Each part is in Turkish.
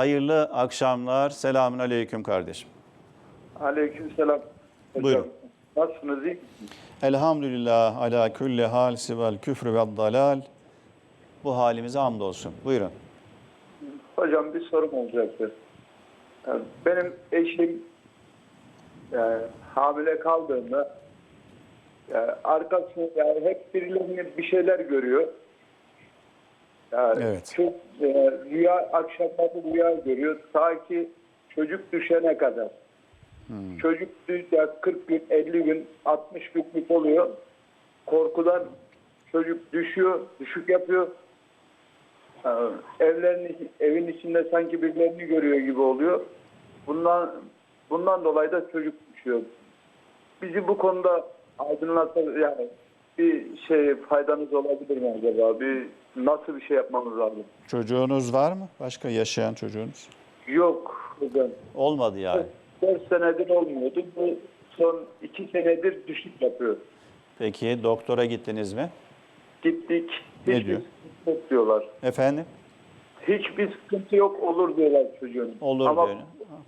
Hayırlı akşamlar. Selamun aleyküm kardeşim. Aleykümselam. Hocam. Buyurun. Nasılsınız? iyi misiniz? Elhamdülillah ala kulli hal sivel küfrü ve dalal. Bu halimize hamdolsun. Buyurun. Hocam bir sorum olacaktı. Yani Benim eşim yani hamile kaldığında yani arkası yani hep birilerinin bir şeyler görüyor. Yani Evet. Çok e, rüya akşamları rüya görüyor. Ta ki çocuk düşene kadar. Çocuk düş- ya 40 gün, 50 gün, 60 günlük oluyor. Korkudan çocuk düşüyor, düşük yapıyor. Ee, evlerin evin içinde sanki birilerini görüyor gibi oluyor. Bundan bundan dolayı da çocuk düşüyor. Bizi bu konuda aydınlatsa yani bir şey faydanız olabilir mi acaba? Bir nasıl bir şey yapmamız lazım? Çocuğunuz var mı? Başka yaşayan çocuğunuz? Yok hocam. Olmadı yani. 4 senedir olmuyordu. Bu son 2 senedir düşük yapıyor. Peki doktora gittiniz mi? Gittik. Ne hiçbir diyor? sıkıntı yok diyorlar. Efendim? Hiçbir sıkıntı yok olur diyorlar çocuğun. Olur Ama, böyle.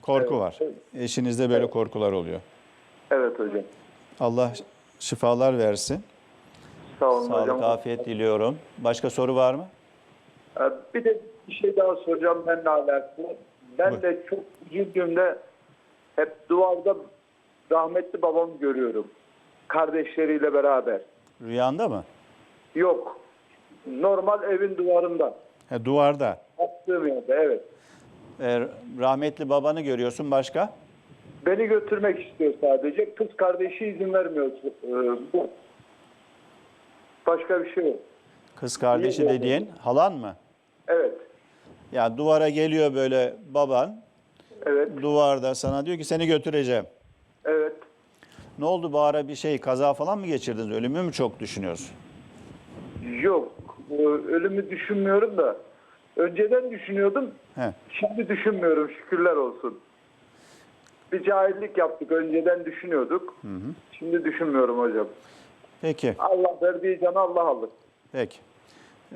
Korku Evet, var. evet. Eşinizde böyle korkular oluyor. Evet hocam. Allah şifalar versin. Sağ olun Sağlık, hocam. afiyet diliyorum. Başka soru var mı? Ee, Bir de bir şey daha soracağım benimle alakalı. Ben Buyur. de çok üzüldüğümde hep duvarda rahmetli babamı görüyorum. Kardeşleriyle beraber. Rüyanda mı? Yok. Normal evin duvarında. He, duvarda. Attığım yerde evet. E, rahmetli babanı görüyorsun başka? Beni götürmek istiyor sadece. Kız kardeşi izin vermiyor. Ee, bu. Başka bir şey yok. Kız kardeşi dediğin halan mı? Evet. Ya duvara geliyor böyle baban Evet. duvarda sana diyor ki seni götüreceğim. Evet. Ne oldu bu ara bir şey kaza falan mı geçirdiniz? Ölümü mü çok düşünüyorsun? Yok. Ölümü düşünmüyorum da. Önceden düşünüyordum. He. Şimdi düşünmüyorum şükürler olsun. Bir cahillik yaptık. Önceden düşünüyorduk. Şimdi düşünmüyorum hocam. Peki. Allah verdiği canı Allah alır. Peki.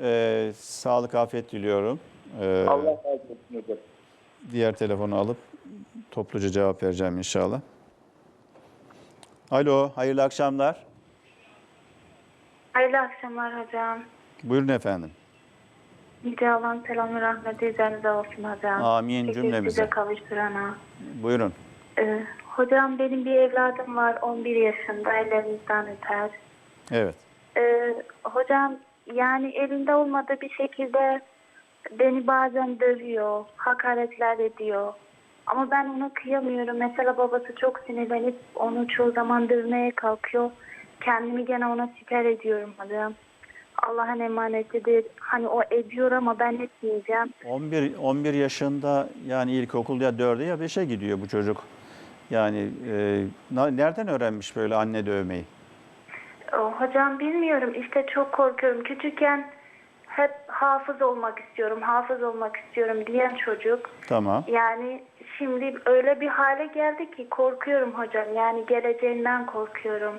Ee, sağlık afiyet diliyorum. Ee, Allah razı olsun hocam. diğer telefonu alıp topluca cevap vereceğim inşallah. Alo, hayırlı akşamlar. Hayırlı akşamlar hocam. Buyurun efendim. Yüce Allah'ın selamı rahmeti üzerinize olsun hocam. Amin Peki cümlemize. size kavuşturana. Buyurun. Ee, hocam benim bir evladım var 11 yaşında ellerinizden öter. Evet. Ee, hocam yani elinde olmadığı bir şekilde beni bazen dövüyor, hakaretler ediyor. Ama ben ona kıyamıyorum. Mesela babası çok sinirlenip onu çoğu zaman dövmeye kalkıyor. Kendimi gene ona siper ediyorum hocam. Allah'ın emanetidir. Hani o ediyor ama ben etmeyeceğim. 11 11 yaşında yani ilkokul ya 4'e ya 5'e gidiyor bu çocuk. Yani e, nereden öğrenmiş böyle anne dövmeyi? O, Hocam bilmiyorum işte çok korkuyorum. Küçükken hep hafız olmak istiyorum, hafız olmak istiyorum diyen çocuk. Tamam. Yani şimdi öyle bir hale geldi ki korkuyorum hocam. Yani geleceğinden korkuyorum.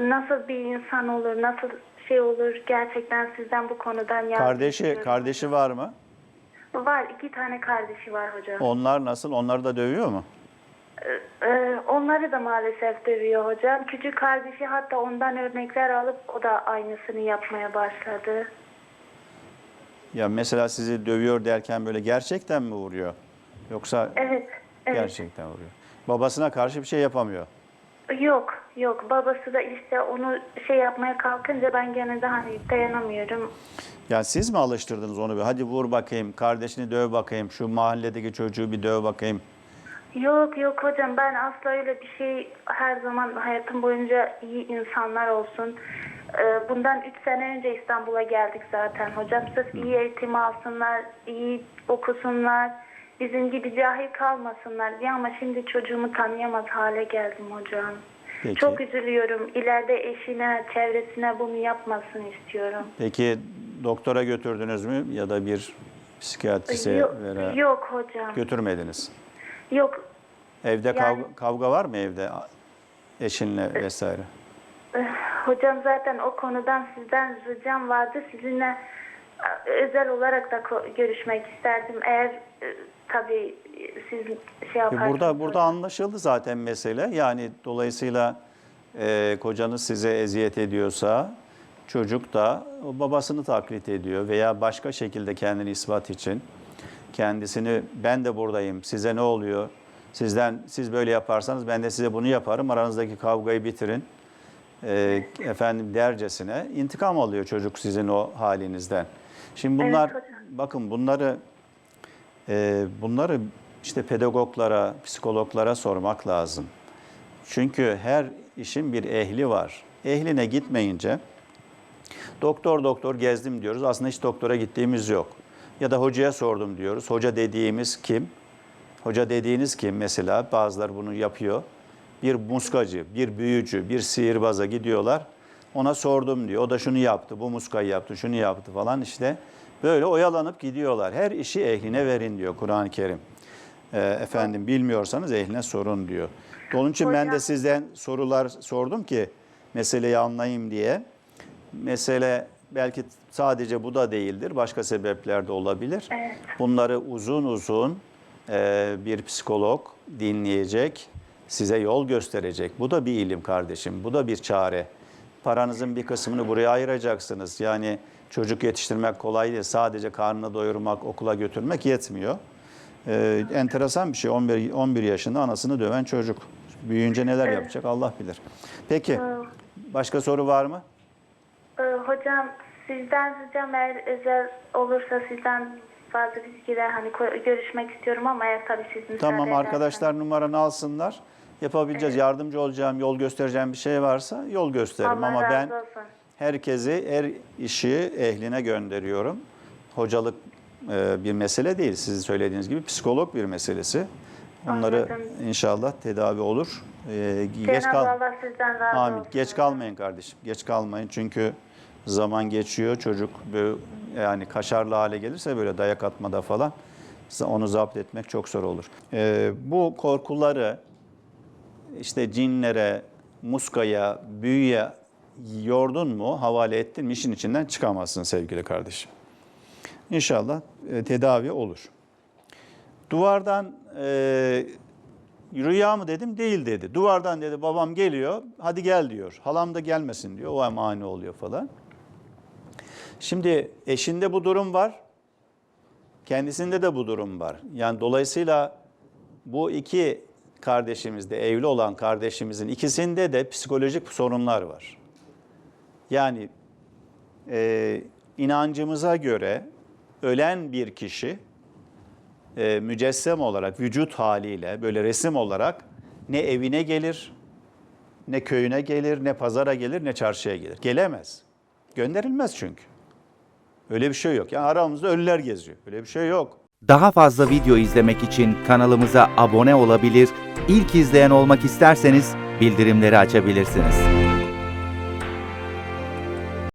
Nasıl bir insan olur, nasıl şey olur gerçekten sizden bu konudan yardım Kardeşi istiyorum. kardeşi var mı? Var iki tane kardeşi var hocam. Onlar nasıl? Onları da dövüyor mu? Ee, onları da maalesef dövüyor hocam. Küçük kardeşi hatta ondan örnekler alıp o da aynısını yapmaya başladı. Ya mesela sizi dövüyor derken böyle gerçekten mi vuruyor? Yoksa Evet, evet. gerçekten vuruyor. Babasına karşı bir şey yapamıyor. Yok, yok. Babası da işte onu şey yapmaya kalkınca ben gene de hani dayanamıyorum. Ya siz mi alıştırdınız onu bir? Hadi vur bakayım, kardeşini döv bakayım, şu mahalledeki çocuğu bir döv bakayım. Yok yok hocam ben asla öyle bir şey her zaman hayatım boyunca iyi insanlar olsun. Ee, Bundan 3 sene önce İstanbul'a geldik zaten hocam. Sırf iyi eğitim alsınlar, iyi okusunlar, bizim gibi cahil kalmasınlar diye ama şimdi çocuğumu tanıyamaz hale geldim hocam. Peki. Çok üzülüyorum. İleride eşine, çevresine bunu yapmasın istiyorum. Peki doktora götürdünüz mü ya da bir psikiyatriste Yok, vere- yok hocam. götürmediniz? Yok. Evde Yani- kavga, kavga var mı evde eşinle vesaire? Eh, Hocam zaten o konudan sizden ricam vardı. Sizinle özel olarak da görüşmek isterdim. Eğer e, tabii e, siz şey E, yaparsanız. Burada burada anlaşıldı zaten mesele. Yani dolayısıyla e, kocanız size eziyet ediyorsa çocuk da babasını taklit ediyor veya başka şekilde kendini ispat için kendisini ben de buradayım size ne oluyor sizden siz böyle yaparsanız ben de size bunu yaparım aranızdaki kavgayı bitirin e, efendim dercesine intikam alıyor çocuk sizin o halinizden. Şimdi Evet bunlar hocam. bakın bunları e, bunları işte pedagoglara, psikologlara sormak lazım. Çünkü her işin bir ehli var. Ehline gitmeyince doktor doktor gezdim diyoruz. Aslında hiç doktora gittiğimiz yok. Ya da hocaya sordum diyoruz. Hoca dediğimiz kim? Hoca dediğiniz kim? Mesela bazıları bunu yapıyor. Bir muskacı, bir büyücü, bir sihirbaza gidiyorlar. Ona sordum diyor. O da şunu yaptı, bu muskayı yaptı, şunu yaptı falan işte. Böyle oyalanıp gidiyorlar. Her işi ehline verin diyor Kur'an-ı Kerim. Ee, efendim bilmiyorsanız ehline sorun diyor. Onun için ben de sizden sorular sordum ki meseleyi anlayayım diye. Mesele belki sadece bu da değildir. Başka sebepler de olabilir. Evet. Bunları uzun uzun e, bir psikolog dinleyecek, size yol gösterecek. Bu da bir ilim kardeşim, bu da bir çare. Paranızın bir kısmını buraya ayıracaksınız. Yani çocuk yetiştirmek kolay değil. Sadece karnını doyurmak, okula götürmek yetmiyor. E, enteresan bir şey. 11, 11 yaşında anasını döven çocuk. Büyüyünce neler yapacak Allah bilir. Peki, başka soru var mı? Ee, hocam sizden ricam eğer özel olursa sizden fazla bilgiler hani görüşmek istiyorum ama eğer tabii siz müsaade Tamam ederseniz. arkadaşlar numaranı alsınlar. Yapabileceğiz. Yardımcı olacağım, yol göstereceğim bir şey varsa yol gösteririm. Allah Ama ben olsun. herkesi, her işi ehline gönderiyorum. Hocalık e, bir mesele değil. Sizin söylediğiniz gibi psikolog bir meselesi. Onları Anladım. inşallah tedavi olur. E, geç kal. Allah sizden razı Amin. olsun. Geç kalmayın kardeşim. Geç kalmayın çünkü zaman geçiyor. Çocuk böyle yani kaşarlı hale gelirse böyle dayak atmada falan onu zapt etmek çok zor olur. Ee, bu korkuları işte cinlere, muskaya, büyüye yordun mu, havale ettin mi işin içinden çıkamazsın sevgili kardeşim. İnşallah e, tedavi olur. Duvardan e, rüya mı dedim değil dedi. Duvardan dedi babam geliyor hadi gel diyor. Halam da gelmesin diyor. O mani oluyor falan. Şimdi eşinde bu durum var. Kendisinde de bu durum var. Yani dolayısıyla bu iki kardeşimizde evli olan kardeşimizin ikisinde de psikolojik sorunlar var. Yani e, inancımıza göre ölen bir kişi e, mücessem olarak, vücut haliyle, böyle resim olarak ne evine gelir, ne köyüne gelir, ne pazara gelir, ne çarşıya gelir. Gelemez. Gönderilmez çünkü. Öyle bir şey yok. Yani aramızda ölüler geziyor. Öyle bir şey yok. Daha fazla video izlemek için kanalımıza abone olabilir, ilk izleyen olmak isterseniz bildirimleri açabilirsiniz.